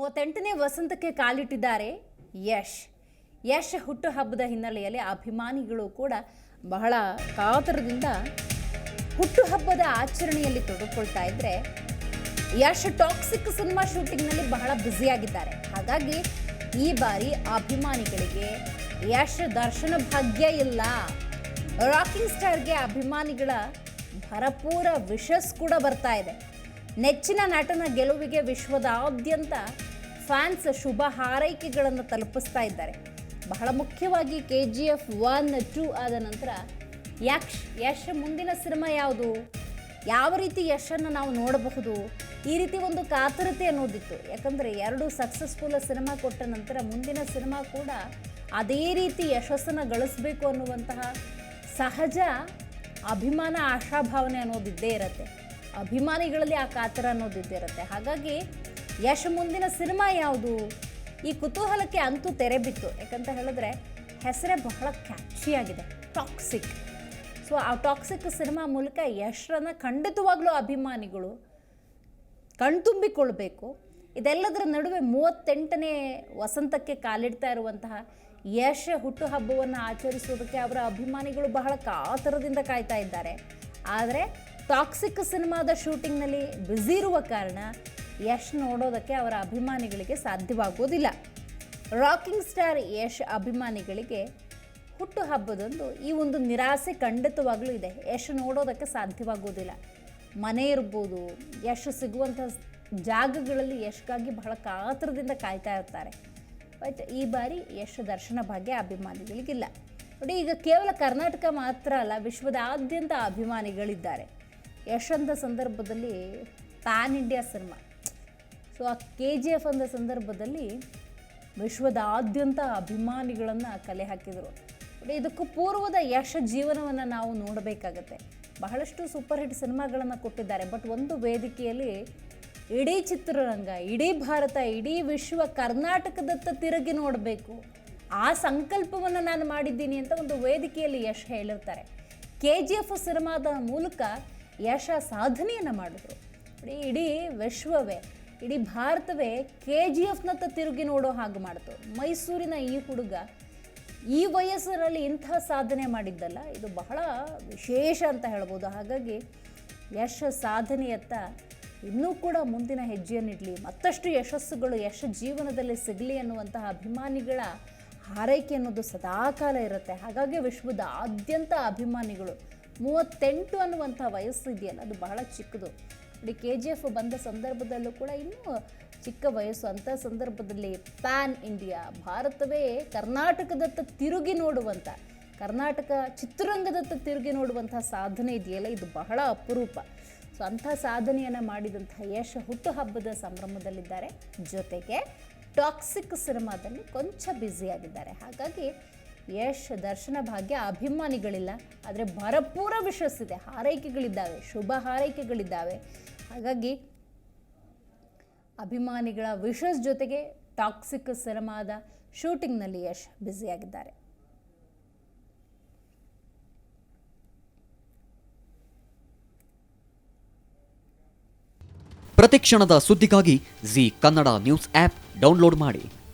ಮೂವತ್ತೆಂಟನೇ ವಸಂತಕ್ಕೆ ಕಾಲಿಟ್ಟಿದ್ದಾರೆ ಯಶ್. ಯಶ್ ಹುಟ್ಟುಹಬ್ಬದ ಹಿನ್ನೆಲೆಯಲ್ಲಿ ಅಭಿಮಾನಿಗಳು ಕೂಡ ಬಹಳ ಕಾತರದಿಂದ ಹುಟ್ಟುಹಬ್ಬದ ಆಚರಣೆಯಲ್ಲಿ ತೊಡಗಿಕೊಳ್ತಾ ಇದ್ರೆ ಯಶ್ ಟಾಕ್ಸಿಕ್ ಸಿನಿಮಾ ಶೂಟಿಂಗ್ನಲ್ಲಿ ಬಹಳ ಬ್ಯುಸಿಯಾಗಿದ್ದಾರೆ. ಹಾಗಾಗಿ ಈ ಬಾರಿ ಅಭಿಮಾನಿಗಳಿಗೆ ಯಶ್ ದರ್ಶನ ಭಾಗ್ಯ ಇಲ್ಲ. ರಾಕಿಂಗ್ ಸ್ಟಾರ್ಗೆ ಅಭಿಮಾನಿಗಳ ಭರಪೂರ ವಿಶಸ್ ಕೂಡ ಬರ್ತಾ ಇದೆ. ನೆಚ್ಚಿನ ನಟನ ಗೆಲುವಿಗೆ ವಿಶ್ವದಾದ್ಯಂತ ಫ್ಯಾನ್ಸ್ ಶುಭ ಹಾರೈಕೆಗಳನ್ನು ತಲುಪಿಸ್ತಾ ಇದ್ದಾರೆ. ಬಹಳ ಮುಖ್ಯವಾಗಿ K G F one, two ಆದ ನಂತರ ಯಕ್ಷ್, ಯಶ್ ಮುಂದಿನ ಸಿನಿಮಾ ಯಾವುದು? ಯಾವ ರೀತಿ ಯಶನ್ನು ನಾವು ನೋಡಬಹುದು? ಈ ರೀತಿ ಒಂದು ಕಾತರತೆ ಅನ್ನೋದಿತ್ತು. ಯಾಕಂದರೆ ಎರಡು ಸಕ್ಸಸ್ಫುಲ್ ಸಿನಿಮಾ ಕೊಟ್ಟ ನಂತರ ಮುಂದಿನ ಸಿನಿಮಾ ಕೂಡ ಅದೇ ರೀತಿ ಯಶಸ್ಸನ್ನು ಗಳಿಸಬೇಕು ಅನ್ನುವಂತಹ ಸಹಜ ಅಭಿಮಾನ ಆಶಾಭಾವನೆ ಅನ್ನೋದಿದ್ದೇ ಇರುತ್ತೆ. ಅಭಿಮಾನಿಗಳಲ್ಲಿ ಆ ಕಾತರ ಅನ್ನೋದಿದ್ದೇ ಇರುತ್ತೆ. ಹಾಗಾಗಿ ಯಶ್ ಮುಂದಿನ ಸಿನಿಮಾ ಯಾವುದು? ಈ ಕುತೂಹಲಕ್ಕೆ ಅಂತೂ ತೆರೆ ಬಿತ್ತು. ಯಾಕಂತ ಹೇಳಿದ್ರೆ, ಹೆಸರೇ ಬಹಳ ಕ್ಯಾಚಿಯಾಗಿದೆ ಟಾಕ್ಸಿಕ್ ಸೊ ಆ ಟಾಕ್ಸಿಕ್ ಸಿನಿಮಾ ಮೂಲಕ ಯಶ್ರನ್ನ ಖಂಡಿತವಾಗ್ಲೂ ಅಭಿಮಾನಿಗಳು ಕಣ್ತುಂಬಿಕೊಳ್ಬೇಕು. ಇದೆಲ್ಲದರ ನಡುವೆ ಮೂವತ್ತೆಂಟನೇ ವಸಂತಕ್ಕೆ ಕಾಲಿಡ್ತಾ ಇರುವಂತಹ ಯಶ್ ಹುಟ್ಟುಹಬ್ಬವನ್ನು ಆಚರಿಸುವುದಕ್ಕೆ ಅವರ ಅಭಿಮಾನಿಗಳು ಬಹಳ ಕಾತರದಿಂದ ಕಾಯ್ತಾ ಇದ್ದಾರೆ. ಆದರೆ ಟಾಕ್ಸಿಕ್ ಸಿನಿಮಾದ ಶೂಟಿಂಗ್ನಲ್ಲಿ ಬ್ಯುಸಿ ಇರುವ ಕಾರಣ ಯಶ್ ನೋಡೋದಕ್ಕೆ ಅವರ ಅಭಿಮಾನಿಗಳಿಗೆ ಸಾಧ್ಯವಾಗೋದಿಲ್ಲ ರಾಕಿಂಗ್ ಸ್ಟಾರ್ ಯಶ್ ಅಭಿಮಾನಿಗಳಿಗೆ ಹುಟ್ಟುಹಬ್ಬದಂದು ಈ ಒಂದು ನಿರಾಸೆ ಖಂಡಿತವಾಗಲೂ ಇದೆ. ಯಶ್ ನೋಡೋದಕ್ಕೆ ಸಾಧ್ಯವಾಗೋದಿಲ್ಲ ಮನೆ ಇರ್ಬೋದು, ಯಶ್ ಸಿಗುವಂಥ ಜಾಗಗಳಲ್ಲಿ ಯಶ್ಗಾಗಿ ಬಹಳ ಕಾತರದಿಂದ ಕಾಯ್ತಾ ಇರ್ತಾರೆ. ಬಟ್ ಈ ಬಾರಿ ಯಶ್ ದರ್ಶನ ಭಾಗ್ಯ ಅಭಿಮಾನಿಗಳಿಗಿಲ್ಲ. ನೋಡಿ, ಈಗ ಕೇವಲ ಕರ್ನಾಟಕ ಮಾತ್ರ ಅಲ್ಲ, ವಿಶ್ವದಾದ್ಯಂತ ಅಭಿಮಾನಿಗಳಿದ್ದಾರೆ. ಯಶ್ ಅಂತ ಸಂದರ್ಭದಲ್ಲಿ ಪ್ಯಾನ್ ಇಂಡಿಯಾ ಸಿನಿಮಾ. ಸೊ ಆ ಕೆ ಜಿ ಎಫ್ ಅಂದ ಸಂದರ್ಭದಲ್ಲಿ ವಿಶ್ವದಾದ್ಯಂತ ಅಭಿಮಾನಿಗಳನ್ನು ಕಲೆ ಹಾಕಿದರು. ಇದಕ್ಕೂ ಪೂರ್ವದ ಯಶ ಜೀವನವನ್ನು ನಾವು ನೋಡಬೇಕಾಗತ್ತೆ. ಬಹಳಷ್ಟು ಸೂಪರ್ ಹಿಟ್ ಸಿನಿಮಾಗಳನ್ನು ಕೊಟ್ಟಿದ್ದಾರೆ. ಬಟ್ ಒಂದು ವೇದಿಕೆಯಲ್ಲಿ ಇಡೀ ಚಿತ್ರರಂಗ, ಇಡೀ ಭಾರತ, ಇಡೀ ವಿಶ್ವ ಕರ್ನಾಟಕದತ್ತ ತಿರುಗಿ ನೋಡಬೇಕು. ಆ ಸಂಕಲ್ಪವನ್ನು ನಾನು ಮಾಡಿದ್ದೀನಿ ಅಂತ ಒಂದು ವೇದಿಕೆಯಲ್ಲಿ ಯಶ್ ಹೇಳಿರ್ತಾರೆ. ಕೆ ಜಿ ಎಫ್ ಸಿನಿಮಾದ ಮೂಲಕ ಯಶ ಸಾಧನೆಯನ್ನು ಮಾಡಿದ್ರು. ಇಡೀ ವಿಶ್ವವೇ ಇಡೀ ಭಾರತವೇ ಕೆ ಜಿ ಎಫ್ನತ್ತ ತಿರುಗಿ ನೋಡೋ ಹಾಗೆ ಮಾಡ್ತು. ಮೈಸೂರಿನ ಈ ಹುಡುಗ ಈ ವಯಸ್ಸರಲ್ಲಿ ಇಂತಹ ಸಾಧನೆ ಮಾಡಿದ್ದಲ್ಲ, ಇದು ಬಹಳ ವಿಶೇಷ ಅಂತ ಹೇಳ್ಬೋದು. ಹಾಗಾಗಿ ಯಶ ಸಾಧನೆಯತ್ತ ಇನ್ನೂ ಕೂಡ ಮುಂದಿನ ಹೆಜ್ಜೆಯನ್ನಿಡಲಿ. ಮತ್ತಷ್ಟು ಯಶಸ್ಸುಗಳು, ಯಶ ಜೀವನದಲ್ಲಿ ಸಿಗಲಿ ಅನ್ನುವಂತಹ ಅಭಿಮಾನಿಗಳ ಹಾರೈಕೆ ಅನ್ನೋದು ಸದಾಕಾಲ ಇರುತ್ತೆ. ಹಾಗಾಗಿ ವಿಶ್ವದ ಆದ್ಯಂತ ಅಭಿಮಾನಿಗಳು, ಮೂವತ್ತೆಂಟು ಅನ್ನುವಂಥ ವಯಸ್ಸು ಇದೆಯಲ್ಲ, ಅದು ಬಹಳ ಚಿಕ್ಕದು. ನೋಡಿ ಕೆ ಜಿ ಎಫ್ ಬಂದ ಸಂದರ್ಭದಲ್ಲೂ ಕೂಡ ಇನ್ನೂ ಚಿಕ್ಕ ವಯಸ್ಸು ಅಂಥ ಸಂದರ್ಭದಲ್ಲಿ ಪ್ಯಾನ್ ಇಂಡಿಯಾ, ಭಾರತವೇ ಕರ್ನಾಟಕದತ್ತ ತಿರುಗಿ ನೋಡುವಂಥ ಕರ್ನಾಟಕ ಚಿತ್ರರಂಗದತ್ತ ತಿರುಗಿ ನೋಡುವಂಥ ಸಾಧನೆ ಇದೆಯಲ್ಲ, ಇದು ಬಹಳ ಅಪರೂಪ. ಸೊ ಅಂಥ ಸಾಧನೆಯನ್ನು ಮಾಡಿದಂಥ ಯಶ್ ಹುಟ್ಟುಹಬ್ಬದ ಸಂಭ್ರಮದಲ್ಲಿದ್ದಾರೆ. ಜೊತೆಗೆ ಟಾಕ್ಸಿಕ್ ಸಿನಿಮಾದಲ್ಲಿ ಕೊಂಚ ಬ್ಯುಸಿಯಾಗಿದ್ದಾರೆ. ಹಾಗಾಗಿ ಯಶ್ ದರ್ಶನ ಭಾಗ್ಯ ಅಭಿಮಾನಿಗಳಿಲ್ಲ, ಆದರೆ ಭರಪೂರ ವಿಶ್ವಸಿದೆ. ಹಾರೈಕೆಗಳಿದ್ದಾವೆ, ಶುಭ ಹಾರೈಕೆಗಳಿದ್ದಾವೆ. ಹಾಗಾಗಿ ಅಭಿಮಾನಿಗಳ ವಿಶಸ್ ಜೊತೆಗೆ ಟಾಕ್ಸಿಕ್ ಸಿನಿಮಾದ ಶೂಟಿಂಗ್ನಲ್ಲಿ ಯಶ್ ಬ್ಯುಸಿಯಾಗಿದ್ದಾರೆ. ಪ್ರತಿಕ್ಷಣದ ಸುದ್ದಿಗಾಗಿ Zee Kannada news app download ಮಾಡಿ.